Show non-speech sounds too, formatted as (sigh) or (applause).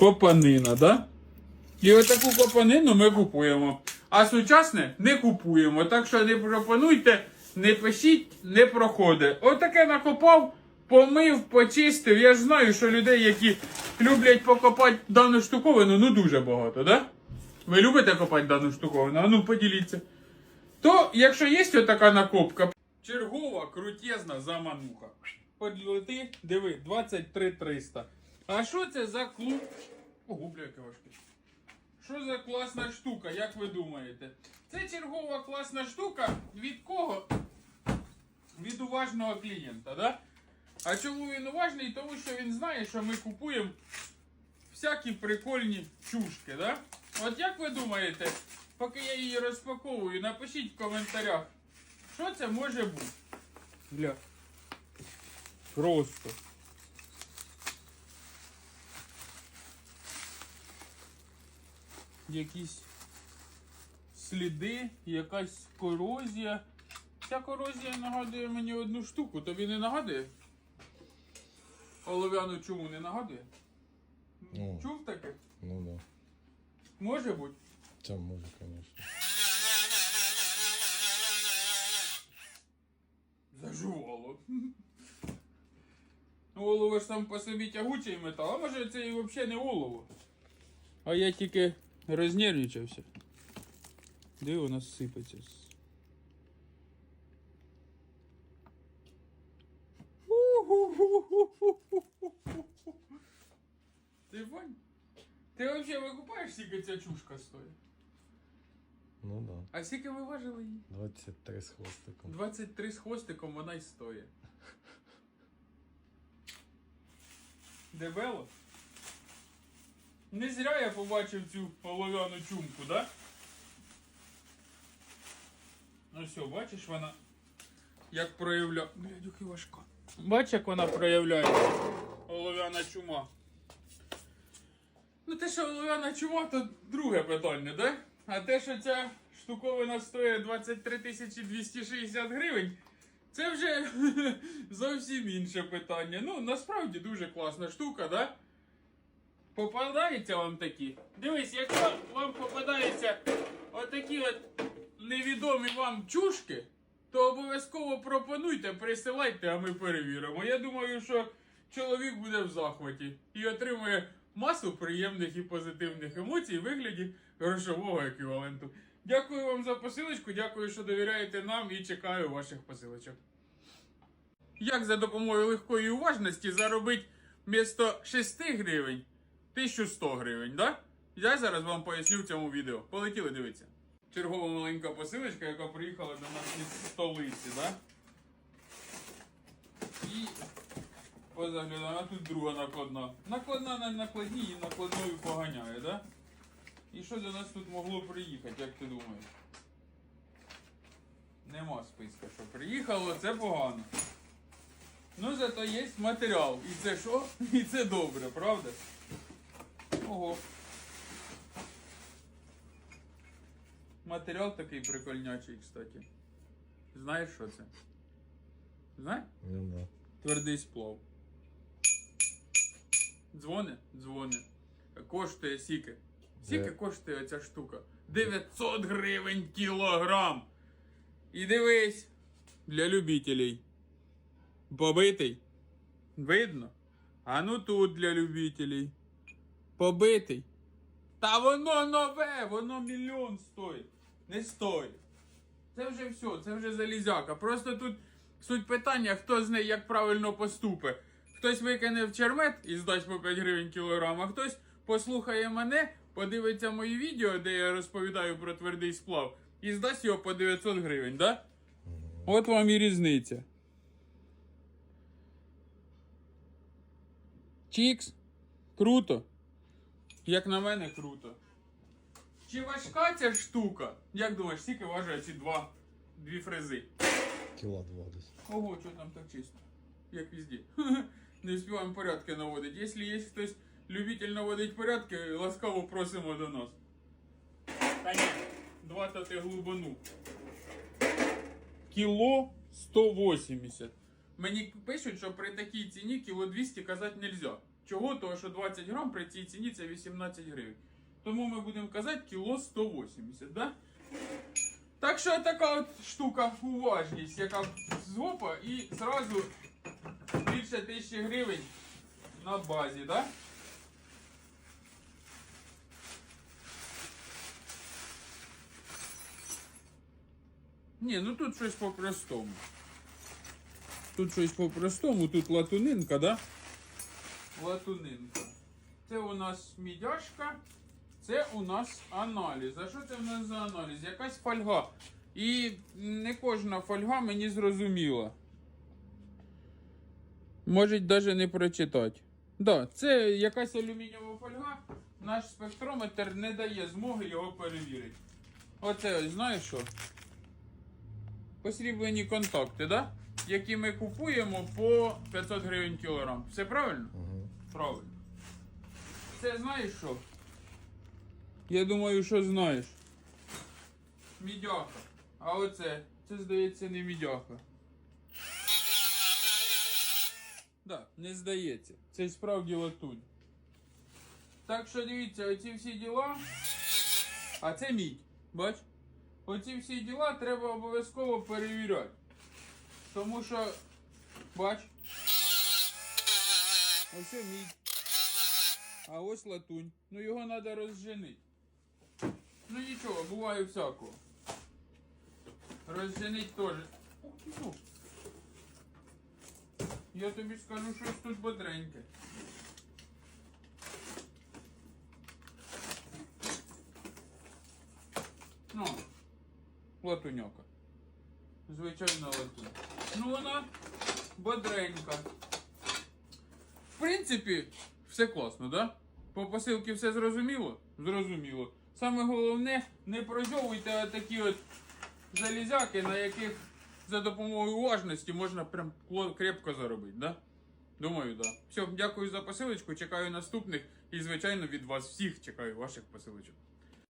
копанина, да? І отаку копанину ми купуємо. А сучасне не купуємо. Так що не пропонуйте, не пишіть, не проходить. Отаке накопав, помив, почистив. Я ж знаю, що людей, які люблять покопати дану штуковину, ну дуже багато, да? Ви любите копати дану штуковину? А ну поділіться. То, якщо є отака накопка, чергова крутезна замануха. Подлети, диви, 23 300. А що це за клуб? Ого, бля, яке. Що за класна штука, як ви думаєте? Це чергова класна штука від кого? Від уважного клієнта, да? А чому він уважний? Тому що він знає, що ми купуємо всякі прикольні чушки, да? От як ви думаєте, поки я її розпаковую, напишіть в коментарях, що це може бути. Бля. Просто. Якісь сліди, якась корозія. Ця корозія нагадує мені одну штуку, тобі не нагадує? Олов'яну чому не нагадує? Ну. Чув таке? Ну да. Може бути. Це може, звісно. Зажувало. Олово ж сам по собі тягучий метал, а може це і взагалі не олово. А я тільки рознервничався. Де у нас сипеться? Ти Вань? Ти взагалі викупаєш, скільки ця чушка стоїть? Ну да. А скільки ви важили її? 23 з хвостиком. 23 з хвостиком вона й стоїть. Дебело? Не зря я побачив цю олов'яну чумку, да? Ну все, бачиш вона як проявляє. Блядь, яка важка. Бачиш, як вона проявляється. Олов'яна чума. Ну те, що олов'яна чума, то друге питання, да? А те, що ця штуковина стоїть 23 260 гривень, це вже (laughs) зовсім інше питання. Ну, насправді дуже класна штука, да? Попадаються вам такі. Дивись, якщо вам попадаються отакі от невідомі вам чушки, то обов'язково пропонуйте, присилайте, а ми перевіримо. Я думаю, що чоловік буде в захваті і отримує масу приємних і позитивних емоцій в вигляді грошового еквіваленту. Дякую вам за посилочку, дякую, що довіряєте нам і чекаю ваших посилочок. Як за допомогою легкої уважності заробити вмісто 6 гривень 1100 гривень, да? Я зараз вам поясню в цьому відео. Полетіли дивитися. Чергова маленька посилочка, яка приїхала до нас із столиці, да? І позаглядана тут друга накладна. Накладна на накладній і накладною поганяє, да? І що до нас тут могло приїхати, як ти думаєш? Нема списка, що приїхало, це погано. Ну, зато є матеріал. І це що? (laughs) І це добре, правда? Ого. Матеріал такий прикольнячий, кстати. Знаєш, що це? Знаєш? Ну да. Твердий сплав. Дзвони? Дзвони. Коштує сіки. Сіки коштує ця штука. 900 гривень кілограм. І дивись. Для любителей. Побитий. Видно? А ну тут для любителей. Побитий. Та воно нове, воно мільйон стоїть. Не стоїть. Це вже все, це вже залізяка. Просто тут суть питання, хто з неї як правильно поступить. Хтось викине в чермет і здасть по 5 гривень кілограм, а хтось послухає мене, подивиться мої відео, де я розповідаю про твердий сплав, і здасть його по 900 гривень, да? От вам і різниця. Чікс. Круто. Як на мене, круто. Чи важка ця штука? Як думаєш, скільки важать ці два дві фрези? Кіла два десь. Ого, що там так чисто? Як везде. (laughs) Не успіваємо порядки наводити. Якщо є хтось любитель наводити порядки, ласкаво просимо до нас. Та ні, два то ти глибину. Кіло 180. Мені пишуть, що при такій ціні кіло 200 казати нельзя. Чого? Того, що 20 грам при цій ціні це 18 гривень. Тому ми будемо казати кіло 180, да? Так що така от штука, уважність, яка з гопа і зразу більше тисячі гривень на базі, да? Ні, ну тут щось по-простому. Тут щось по-простому, тут латунинка, да? Латунинка. Це у нас мідяшка, це у нас аналіз. А що це в нас за аналіз? Якась фольга. І не кожна фольга мені зрозуміла. Можуть навіть не прочитати. Да, це якась алюмінієва фольга. Наш спектрометр не дає змоги його перевірити. Оце ось знаєш що? Посріблені контакти, да? які ми купуємо по 500 гривень кілограм. Все правильно? Правильно. Це знаєш що? Я думаю, що знаєш. Мідяха. А оце, це здається не мідяха. Да, не здається. Це справді латунь. Так що дивіться, оці всі діла. А це мідь. Бач? Оці всі діла треба обов'язково перевіряти. Тому що, бач, ось мідь. А ось латунь. Ну його треба розженити. Ну нічого, буває всякого. Розженить теж. Я тобі скажу, щось тут бодреньке. Ну, латуньока. Звичайна латунь. Ну вона бодренька. В принципі, все класно, да? По посилці все зрозуміло? Зрозуміло. Саме головне, не прозьовуйте такі от залізяки, на яких за допомогою уважності можна прям крепко заробити, да? Думаю, да. Все, дякую за посилочку, чекаю наступних і, звичайно, від вас всіх чекаю ваших посилочок.